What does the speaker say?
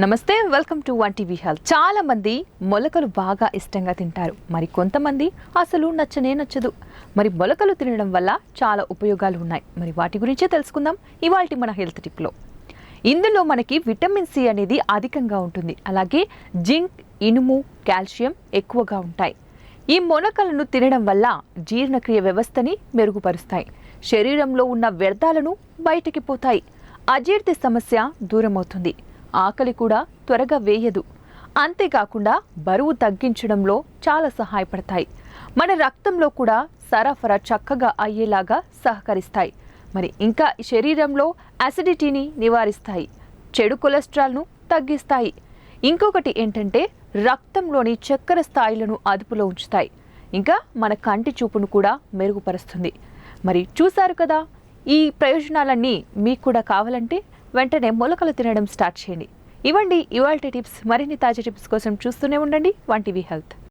నమస్తే welcome to one TV health. చాలా మంది మొలకలు బాగా ఇష్టంగా తింటారు. మరి కొంతమంది అసలు నచ్చనే నచ్చదు. మరి మొలకలు తినడం వల్ల చాలా ఉపయోగాలు ఉన్నాయి. మరి వాటి గురించే తెలుసుకుందాం. ఇవాళ మన హెల్త్ టిప్లో. ఇందులో మనకి విటమిన్ సి అనేది అధికంగా ఉంటుంది. అలాగే జింక్ ఇనుము కాల్షియం ఎక్కువగా ఉంటాయి. ఈ మొలకలను తినడం వల్ల జీర్ణక్రియ వ్యవస్థని మెరుగుపరుస్తాయి. శరీరంలో ఉన్న వ్యర్థాలను బయటికి పోతాయి. అజీర్తి సమస్య దూరమవుతుంది. ఆకలి కూడా త్వరగా వేయదు. అంతేకాకుండా బరువు తగ్గించడంలో చాలా సహాయపడతాయి. మన రక్తంలో కూడా సరఫరా చక్కగా అయ్యేలాగా సహకరిస్తాయి. మరి ఇంకా శరీరంలో అసిడిటీని నివారిస్తాయి. చెడు కొలెస్ట్రాల్ను తగ్గిస్తాయి. ఇంకొకటి ఏంటంటే రక్తంలోని చక్కెర స్థాయిలను అదుపులో ఉంచుతాయి. ఇంకా మన కంటి చూపును కూడా మెరుగుపరుస్తుంది. మరి చూశారు కదా ఈ ప్రయోజనాలన్నీ మీకు కూడా కావాలంటే వెంటనే మొలకలు తినడం స్టార్ట్ చేయండి. ఇవ్వండి ఇవాల్టి టిప్స్ మరిన్ని తాజా టిప్స్ కోసం చూస్తూనే ఉండండి. One TV health.